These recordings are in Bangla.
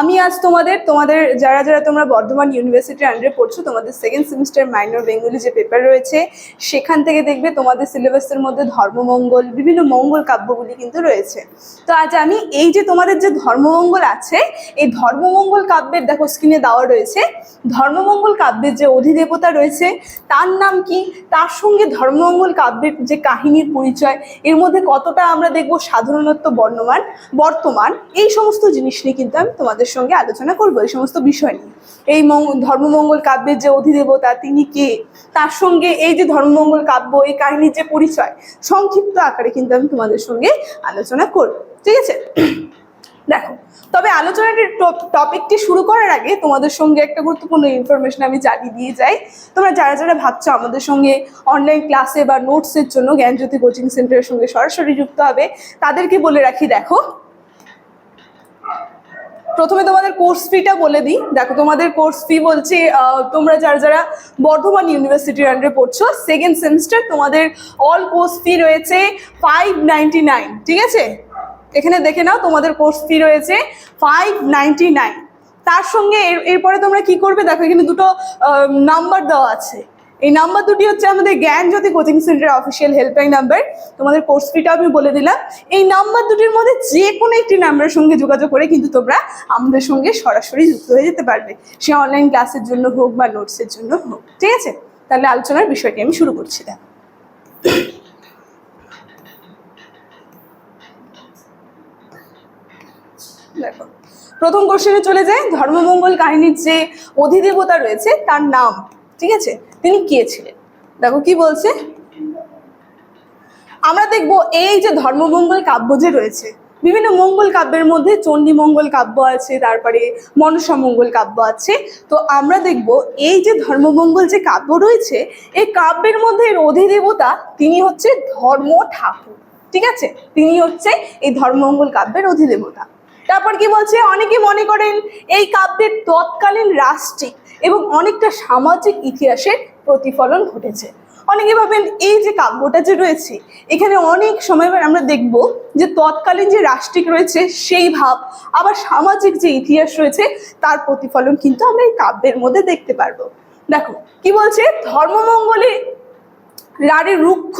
আমি আজ তোমাদের তোমাদের যারা যারা তোমরা বর্ধমান ইউনিভার্সিটির আন্ডারে পড়ছো, তোমাদের সেকেন্ড সেমিস্টার মাইনর বেঙ্গলি যে পেপার রয়েছে, সেখান থেকে দেখবে তোমাদের সিলেবাসের মধ্যে ধর্মমঙ্গল, বিভিন্ন মঙ্গল কাব্যগুলি কিন্তু রয়েছে। তো আজ আমি এই যে তোমাদের যে ধর্মমঙ্গল আছে, এই ধর্মমঙ্গল কাব্যের, দেখো স্ক্রিনে দেওয়া রয়েছে, ধর্মমঙ্গল কাব্যের যে অধিদেবতা রয়েছে, তার নাম কি? তার সঙ্গে ধর্মমঙ্গল কাব্যের যে কাহিনীর পরিচয়, এর মধ্যে কতটা আমরা দেখব সাধারণত্ব বর্ণমান, বর্তমান, এই সমস্ত জিনিস নিয়ে কিন্তু আমি তোমাদের সঙ্গে আলোচনা করব এই সমস্ত বিষয় নিয়ে। এই ধর্মমঙ্গল কাব্যের যে অধিদেবতা, তিনি কে? তার সঙ্গে এই যে ধর্মমঙ্গল কাব্য, এই কাহিনীর যে পরিচয়, সংক্ষিপ্ত আকারে কিন্তু আমি তোমাদের সঙ্গে আলোচনা করব। ঠিক আছে? দেখো, তবে আলোচনাটির টপিকটি শুরু করার আগে তোমাদের সঙ্গে একটা গুরুত্বপূর্ণ ইনফরমেশন আমি জানিয়ে দিয়ে যাই। তোমরা যারা যারা ভাবছ আমাদের সঙ্গে অনলাইন ক্লাসে বা নোটসের জন্য জ্ঞানজ্যোতি কোচিং সেন্টারের সঙ্গে সরাসরি যুক্ত হবে, তাদেরকে বলে রাখি, দেখো প্রথমে তোমাদের কোর্স ফিটা বলে দিই। দেখো, তোমাদের কোর্স ফি বলছে তোমরা যারা যারা বর্ধমান ইউনিভার্সিটির আন্ডারে পড়ছো সেকেন্ড সেমিস্টার তোমাদের অল কোর্স ফি রয়েছে ফাইভ নাইন ঠিক আছে? এখানে দেখে নাও, তোমাদের কোর্স ফি রয়েছে ফাইভ নাইন তার সঙ্গে এর- এরপরে তোমরা কি করবে? দেখো, এখানে দুটো নাম্বার দেওয়া আছে। এই নাম্বার দুটি হচ্ছে আমাদের Gyan Jyoti coaching centre official helpline number তোমাদের কোর্স ফিটা আমি বলে দিলাম। এই নাম্বার দুটির মধ্যে যে কোনো একটি নাম্বারের সঙ্গে যোগাযোগ করে কিন্তু তোমরা আমাদের সঙ্গে সরাসরি যুক্ত হয়ে যেতে পারবে। সে অনলাইন ক্লাসের জন্য হোক বা নোটসের জন্য হোক, ঠিক আছে? তাহলে আলোচনার বিষয়টি আমি শুরু করছি দেখো। দেখো, প্রথম কোশ্চেনে চলে যায় ধর্মমঙ্গল কাহিনীর যে অধিদেবতা রয়েছে, তার নাম, ঠিক আছে? তিনি কে ছিলেন? দেখো কি বলছে? আমরা দেখব এই যে ধর্মমঙ্গল কাব্য যে রয়েছে, বিভিন্ন মঙ্গল কাব্যের মধ্যে চণ্ডী মঙ্গল কাব্য আছে, তারপরে মনসা মঙ্গল কাব্য আছে। তো আমরা দেখব এই যে ধর্মমঙ্গল যে কাব্য রয়েছে, এই কাব্যের মধ্যে এর অধিদেবতা তিনি হচ্ছে ধর্ম ঠাকুর, ঠিক আছে? তিনি হচ্ছে এই ধর্মমঙ্গল কাব্যের অধিদেবতা। তারপর কি বলছে? অনেকে মনে করেন এই কাব্যের তৎকালীন রাষ্ট্রিক এবং অনেকটা সামাজিক ইতিহাসের প্রতিফলন ঘটেছে। অনেকে ভাবেন, এই যে কাব্যটা যে রয়েছে, এখানে অনেক সময় আমরা দেখব যে তৎকালীন যে রাষ্ট্রিক রয়েছে, সেই ভাব, আবার সামাজিক যে ইতিহাস রয়েছে, তার প্রতিফলন কিন্তু আমরা এই কাব্যের মধ্যে দেখতে পারব। দেখো, কি বলছে? ধর্মমঙ্গলে রাড়ির রুক্ষ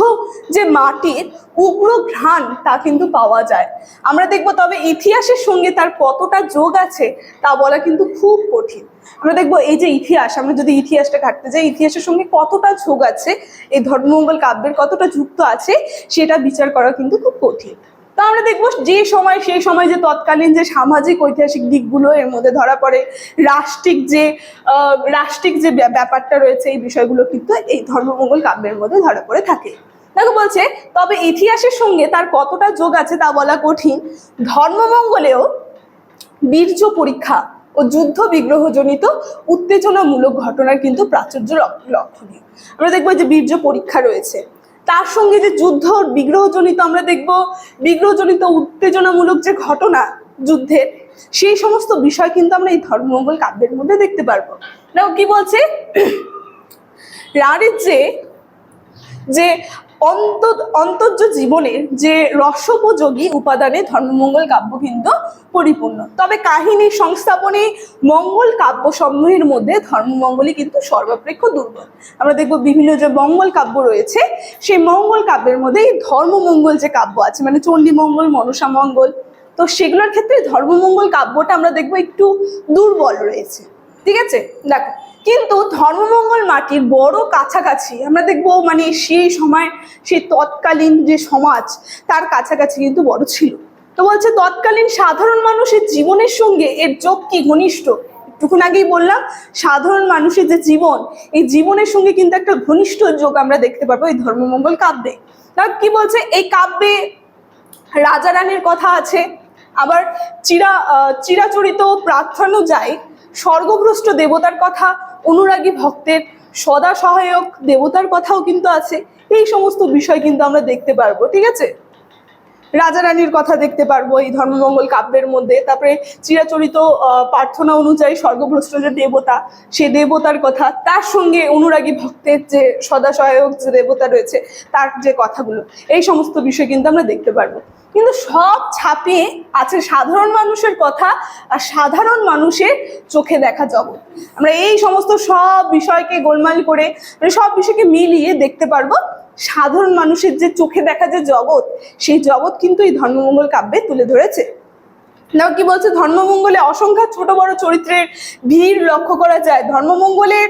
যে মাটির উগ্র ঘ্রাণ তা কিন্তু পাওয়া যায়। আমরা দেখব তবে ইতিহাসের সঙ্গে তার কতটা যোগ আছে তা বলা কিন্তু খুব কঠিন। আমরা দেখব এই যে ইতিহাস, আমরা যদি ইতিহাসটা ঘাটতে যাই, ইতিহাসের সঙ্গে কতটা যোগ আছে, এই ধর্মমঙ্গল কাব্যের কতটা যুক্ত আছে, সেটা বিচার করা কিন্তু খুব কঠিন। তো আমরা দেখব যে সময়, সেই সময় যে তৎকালীন যে সামাজিক ঐতিহাসিক দিকগুলো এর মধ্যে ধরা পড়ে, রাষ্ট্রিক যে রাষ্ট্রিক যে ব্যাপারটা রয়েছে এই বিষয়গুলো কিন্তু এই ধর্মমঙ্গল কাব্যের মধ্যে ধরা পড়ে থাকে। দেখো বলছে, তবে ইতিহাসের সঙ্গে তার কতটা যোগ আছে তা বলা কঠিন। ধর্মমঙ্গলেও বীর্য পরীক্ষা ও যুদ্ধ বিগ্রহজনিত উত্তেজনামূলক ঘটনার কিন্তু প্রাচুর্য লক- লক্ষণীয়। আমরা দেখব যে বীর্য পরীক্ষা রয়েছে। তার সঙ্গে যে যুদ্ধ, বিগ্রহজনিত আমরা দেখব, বিগ্রহজনিত উত্তেজনামূলক যে ঘটনা যুদ্ধের, সেই সমস্ত বিষয় কিন্তু আমরা এই ধর্মমঙ্গল কাব্যের মধ্যে দেখতে পারব। কি বলছে? রাড়ের যে অন্তর্য জীবনের যে রসোপযোগী উপাদানে ধর্মমঙ্গল কাব্য কিন্তু পরিপূর্ণ। তবে কাহিনী সংস্থাপনে মঙ্গল কাব্য সমূহের মধ্যে ধর্মমঙ্গলই কিন্তু সর্বাপেক্ষ দুর্বল। আমরা দেখব বিভিন্ন যে মঙ্গল কাব্য রয়েছে, সেই মঙ্গল কাব্যের মধ্যে এই ধর্মমঙ্গল যে কাব্য আছে মানে চণ্ডী মঙ্গল মনসা মঙ্গল তো সেগুলোর ক্ষেত্রে ধর্মমঙ্গল কাব্যটা আমরা দেখব একটু দুর্বল রয়েছে। ঠিক আছে? দেখো, কিন্তু ধর্মমঙ্গল মাটির বড় কাছাকাছি, আমরা দেখব মানে সেই সময়, সেই তৎকালীন যে সমাজ, তার কাছাকাছি কিন্তু বড় ছিল। তো বলছে, তৎকালীন সাধারণ মানুষের জীবনের সঙ্গে এর যোগ কি ঘনিষ্ঠ? একটুক্ষণ আগেই বললাম, সাধারণ মানুষের যে জীবন, এই জীবনের সঙ্গে কিন্তু একটা ঘনিষ্ঠ যোগ আমরা দেখতে পাবো এই ধর্মমঙ্গল কাব্যে। তা কি বলছে? এই কাব্যে রাজা রানীর কথা আছে, আবার চিরা চিরাচরিত প্রার্থনা যায় স্বর্গভ্রষ্ট দেবতার কথা, অনুরাগী ভক্তের সদা সহায়ক দেবতার কথাও কিন্তু আছে। এই সমস্ত বিষয় কিন্তু আমরা দেখতে পারব, ঠিক আছে? রাজা রানীর কথা দেখতে পারব, এই ধর্মমঙ্গল কাব্যের মধ্যে। তারপরে চিরাচরিত প্রার্থনা অনুযায়ী স্বর্গভ্রষ্ট যে দেবতা, সে দেবতার কথা, তার সঙ্গে অনুরাগী ভক্তের যে সদাসহায়ক যে দেবতা রয়েছে, তার যে কথাগুলো, এই সমস্ত বিষয় কিন্তু আমরা দেখতে পারব। কিন্তু সব ছাপিয়ে আছে সাধারণ মানুষের কথা আর সাধারণ মানুষের চোখে দেখা জগৎ। আমরা এই সমস্ত সব বিষয়কে গোলমাল করে মানে সব বিষয়কে মিলিয়ে দেখতে পারব, সাধারণ মানুষের যে চোখে দেখা যে জগৎ, সেই জগৎ কিন্তু এই ধর্মমঙ্গল কাব্যে তুলে ধরেছে। না কি বলছে? ধর্মমঙ্গলে অসংখ্য ছোট বড় চরিত্রের ভিড় লক্ষ্য করা যায়। ধর্মমঙ্গলের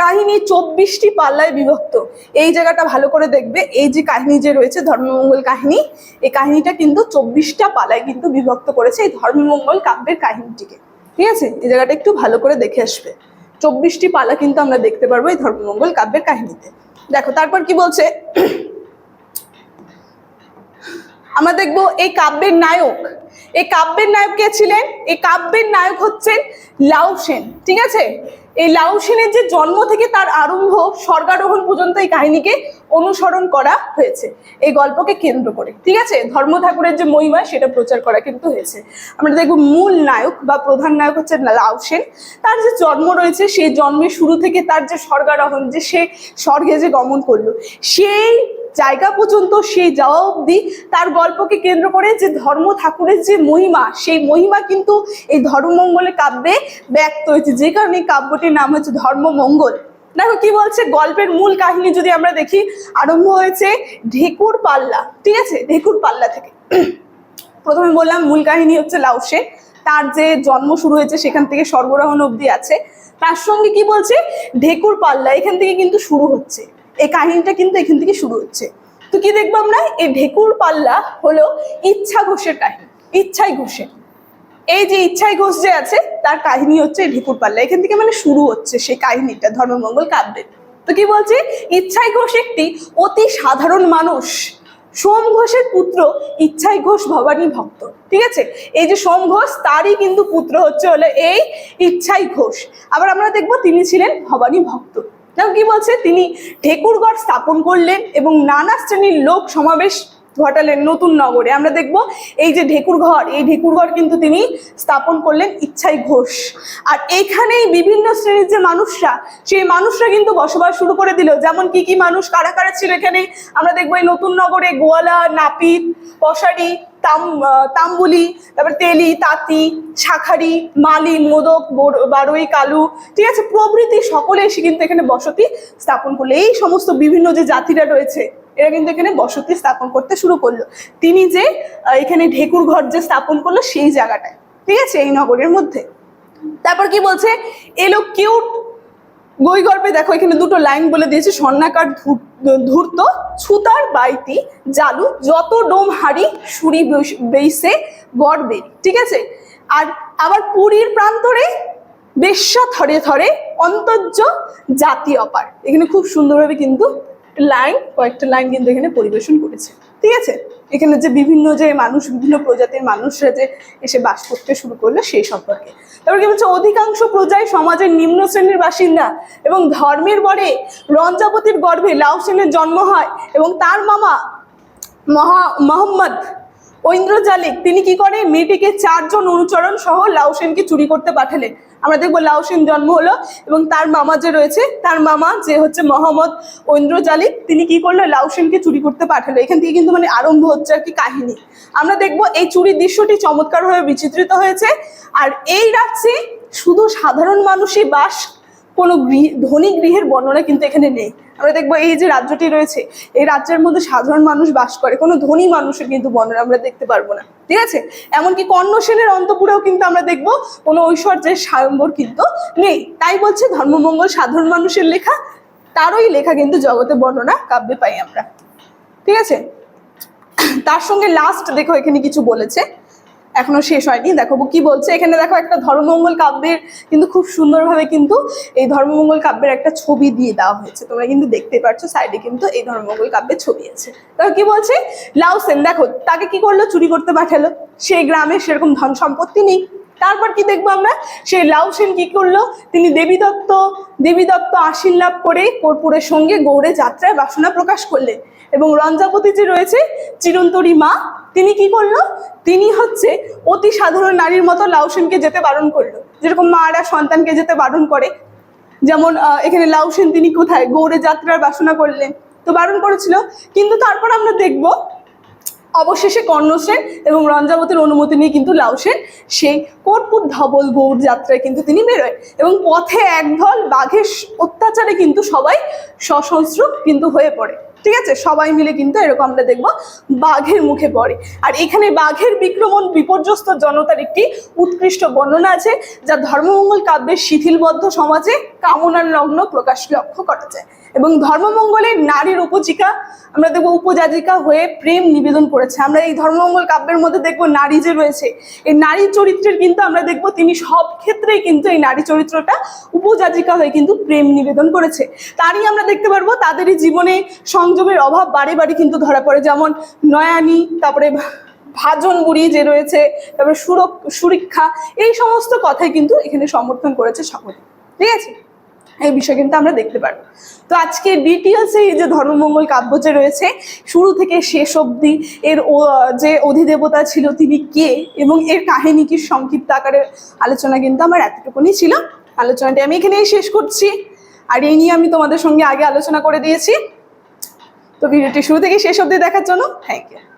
কাহিনী চব্বিশটি পাল্লায় বিভক্ত। এই জায়গাটা ভালো করে দেখবে। এই যে কাহিনী যে রয়েছে, ধর্মমঙ্গল কাহিনী, এই কাহিনীটা কিন্তু চব্বিশটা পালায় কিন্তু বিভক্ত করেছে এই ধর্মমঙ্গল কাব্যের কাহিনীটিকে। ঠিক আছে? এই জায়গাটা একটু ভালো করে দেখে আসবে। চব্বিশটি পালা কিন্তু আমরা দেখতে পারব এই ধর্মমঙ্গল কাব্যের কাহিনীতে। দেখো, তারপর কি বলছে? আমরা দেখব এই কাব্যের নায়ক এই কাব্যের নায়ক কে ছিলেন? এই কাব্যের নায়ক হচ্ছেন লাউসেন ঠিক আছে? এই লাউসেনের যে জন্ম থেকে তার আরম্ভ স্বর্গারোহণ পর্যন্ত এই কাহিনীকে অনুসরণ করা হয়েছে। এই গল্পকে কেন্দ্র করে। ঠিক আছে? ধর্ম ঠাকুরের যে মহিমা, সেটা প্রচার করা কিন্তু হয়েছে। আমরা দেখব মূল নায়ক বা প্রধান নায়ক হচ্ছে লাউ সেন। তার যে জন্ম রয়েছে, সেই জন্মের শুরু থেকে তার যে স্বর্গারোহণ, যে সে স্বর্গে যে গমন করল, সেই জায়গা পর্যন্ত সেই যাওয়া অবধি তার গল্পকে কেন্দ্র করে যে ধর্ম ঠাকুরের যে মহিমা, সেই মহিমা কিন্তু এই ধর্মমঙ্গলের কাব্যে ব্যক্ত হয়েছে। যে কারণে কাব্যটির নাম হচ্ছে ধর্মমঙ্গল। দেখো কি বলছে? গল্পের মূল কাহিনী যদি আমরা দেখি, আরম্ভ হয়েছে ঢেকুর পাল্লা, ঠিক আছে? ঢেকুর পাল্লা থেকে। প্রথমে বললাম, মূল কাহিনী হচ্ছে লাউসে তার যে জন্ম শুরু হয়েছে, সেখান থেকে স্বর্গরোহণ অবধি আছে। তার সঙ্গে কি বলছে? ঢেকুর পাল্লা, এখান থেকে কিন্তু শুরু হচ্ছে। এই কাহিনীটা কিন্তু এখান থেকে শুরু হচ্ছে। তো কি দেখব আমরা? এই ঢেকুর পাল্লা হলো ইচ্ছা ঘোষের কাহিনী, ইচ্ছাই ঘোষের। এই যে ইচ্ছাই ঘোষ যে আছে, তার কাহিনী হচ্ছে ঢেকুর পাল্লা। এখান থেকে মানে শুরু হচ্ছে সেই কাহিনীটা, ধর্মমঙ্গল কাব্যের তো কি বলছে? ইচ্ছাই ঘোষ একটি অতি সাধারণ মানুষ। সোম ঘোষের পুত্র ইচ্ছাই ঘোষ ভবানী ভক্ত। ঠিক আছে? এই যে সোম ঘোষ, তারই কিন্তু পুত্র হচ্ছে হলো এই ইচ্ছাই ঘোষ। আবার আমরা দেখব তিনি ছিলেন ভবানী ভক্ত। দেখো কি বলছে? তিনি ঠেকুরগড় স্থাপন করলেন এবং নানা শ্রেণির লোক সমাবেশ ঘটালেন নতুন নগরে। আমরা দেখব এই যে ঢেকুর ঘর, এই ঢেকুর ঘর কিন্তু তিনি স্থাপন করলেন ইচ্ছাই ঘোষ। আর এইখানেই বিভিন্ন শ্রেণির যে মানুষরা, সেই মানুষরা কিন্তু বসবাস শুরু করে দিল। যেমন কি কি মানুষ, কারা কারা ছিল এখানে? আমরা দেখব এই নতুন নগরে গোয়ালা, নাপিত পশারি তাম তাম্বুলি, তারপর তেলি, তাঁতি, শাখারি, মালি, মোদক বারুই, কালু, ঠিক আছে? প্রভৃতি সকলে এসে কিন্তু এখানে বসতি স্থাপন করলে এই সমস্ত বিভিন্ন যে জাতিরা রয়েছে এরা কিন্তু এখানে বসতি স্থাপন করতে শুরু করল। তিনি যে এখানে ঢেকুর ঘর যে স্থাপন করল সেই জায়গাটায়, ঠিক আছে? এই নগরের মধ্যে। তারপর কি বলছে? এলো কিউট বই গল্পে দেখো এখানে দুটো লাইন বলে দিয়েছে, স্বর্ণাকার ধূর্ত, ছুতার বাইতি, জালু, যত ডোম হাড়ি সুরি বেইসে গড়বে ঠিক আছে? আর আবার পুরীর প্রান্তরে বেশ্যা থরে থরে অন্তর্য জাতি অপার। এখানে খুব সুন্দরভাবে কিন্তু লাইন, কয়েকটা লাইন কিন্তু এখানে পরিবেশন করেছে। ঠিক আছে? এখানে যে বিভিন্ন যে মানুষ, বিভিন্ন প্রজাতির মানুষরা যে এসে বাস করতে শুরু করল সেই সম্পর্কে। তারপর কি বলছে? অধিকাংশ প্রজাই সমাজের নিম্ন শ্রেণির বাসিন্দা এবং ধর্মের বরে রঞ্জাবতীর গর্ভে লাউ সেনের জন্ম হয় এবং তার মামা মহা, মোহাম্মদ ঐন্দ্রজালিক, তিনি কি করে মেয়েটিকে চারজন অনুচরণ সহ লাউসেনকে চুরি করতে পাঠালেন। আমরা দেখব লাউসেন জন্ম হলো এবং তার মামা যে রয়েছে, তার মামা যে হচ্ছে মোহাম্মদ ঐন্দ্রজালিক তিনি কি করল? লাউসেনকে চুরি করতে পাঠালো। এখান থেকে কিন্তু মানে আরম্ভ হচ্ছে আর কি কাহিনী। আমরা দেখব এই চুরির দৃশ্যটি চমৎকারভাবে বিচিত্রিত হয়েছে। আর এই রাজ্যে শুধু সাধারণ মানুষই বাস কোনো গৃহ, ধনী গৃহের বর্ণনা কিন্তু এখানে নেই। আমরা দেখব এই যে রাজ্যটি রয়েছে, এই রাজ্যের মধ্যে সাধারণ মানুষ বাস করে, কোনো ধনী মানুষের কিন্তু বর্ণনা আমরা দেখতে পারব না। ঠিক আছে? এমনকি কর্ণ সেনের অন্তপুরেও কিন্তু আমরা দেখব কোনো ঐশ্বর্যের সায়ম্বর কিন্তু নেই। তাই বলছে ধর্মমঙ্গল সাধারণ মানুষের লেখা, তারই লেখা কিন্তু জগতে বর্ণনা, কাব্যে পাই আমরা। ঠিক আছে? তার সঙ্গে লাস্ট দেখো এখানে কিছু বলেছে। এখনও শেষ হয়নি। দেখো কি বলছে? এখানে দেখো একটা ধর্মমঙ্গল কাব্যের কিন্তু খুব সুন্দরভাবে কিন্তু এই ধর্মমঙ্গল কাব্যের একটা ছবি দিয়ে দেওয়া হয়েছে। তোমরা কিন্তু দেখতে পাচ্ছ, সাইডে কিন্তু এই ধর্মমঙ্গল কাব্যের ছবি আছে। দেখো কি বলছে? লাউসেন দেখো, তাকে কি করল? চুরি করতে পাঠালো। সেই গ্রামে সেরকম ধন সম্পত্তি নেই। তারপর কি দেখব আমরা? সেই লাউসেন কি করল? তিনি দেবী দত্ত দেবী দত্ত আশীর লাভ করে কর্পূরের সঙ্গে গৌড়ে যাত্রায় বাসনা প্রকাশ করলেন। এবং রঞ্জাপতি যে রয়েছে চিরন্তরী মা, তিনি কি করল? তিনি হচ্ছে অতি সাধারণ নারীর মতো লাউসেনকে যেতে বারণ করল। যেরকম মারা সন্তানকে যেতে বারণ করে। যেমন এখানে লাউসেন তিনি কোথায়? গৌড়ে যাত্রার বাসনা করলেন। তো বারণ করেছিল। কিন্তু তারপর আমরা দেখব, অবশেষে কর্ণসেন এবং রঞ্জাবতীর অনুমতি নিয়ে কিন্তু লাউসেন সেই কর্পুর ধবল গৌর যাত্রায় কিন্তু তিনি বেরোয়। এবং পথে একদল বাঘের অত্যাচারে কিন্তু সবাই সশস্ত্র কিন্তু হয়ে পড়ে। ঠিক আছে? সবাই মিলে কিন্তু এরকম আমরা দেখব। বাঘের মুখে পড়ে। আর এখানে বাঘের বিক্রমণ বিপর্যস্ত জনতার একটি উৎকৃষ্ট বর্ণনা আছে, যা ধর্মমঙ্গল কাব্যের শিথিলবদ্ধ সমাজে কামনার লগ্ন প্রকাশ লক্ষ্য করা যায়। এবং ধর্মমঙ্গলের নারীর উপজিকা আমরা দেখব উপজাজিকা হয়ে প্রেম নিবেদন করেছে। আমরা এই ধর্মমঙ্গল কাব্যের মধ্যে দেখব নারী যে রয়েছে, এই নারী চরিত্রের কিন্তু আমরা দেখব তিনি সব ক্ষেত্রেই কিন্তু এই নারী চরিত্রটা উপজাজিকা হয়ে কিন্তু প্রেম নিবেদন করেছে। তারই আমরা দেখতে পারব তাদেরই জীবনে সংযমের অভাব বারে বারে কিন্তু ধরা পড়ে। যেমন নয়ানি, তারপরে ভাজন বুড়ি যে রয়েছে, তারপরে সুরক, সুরক্ষা, এই সমস্ত কথাই কিন্তু এখানে সমর্থন করেছে সকলে। ঠিক আছে? এই বিষয় কিন্তু আমরা দেখতে পারব। তো আজকে ডিটেলসে এই যে ধর্মমঙ্গল কাব্য যে রয়েছে, শুরু থেকে শেষ অবধি এর যে অধিদেবতা ছিল তিনি কে এবং এর কাহিনী কি সংক্ষিপ্ত আকারে আলোচনা কিন্তু আমার এতটুকুনি ছিল। আলোচনাটি আমি এখানেই শেষ করছি। আর এই নিয়ে আমি তোমাদের সঙ্গে আগে আলোচনা করে দিয়েছি। তো ভিডিওটি শুরু থেকে শেষ অবধি দেখার জন্য থ্যাংক ইউ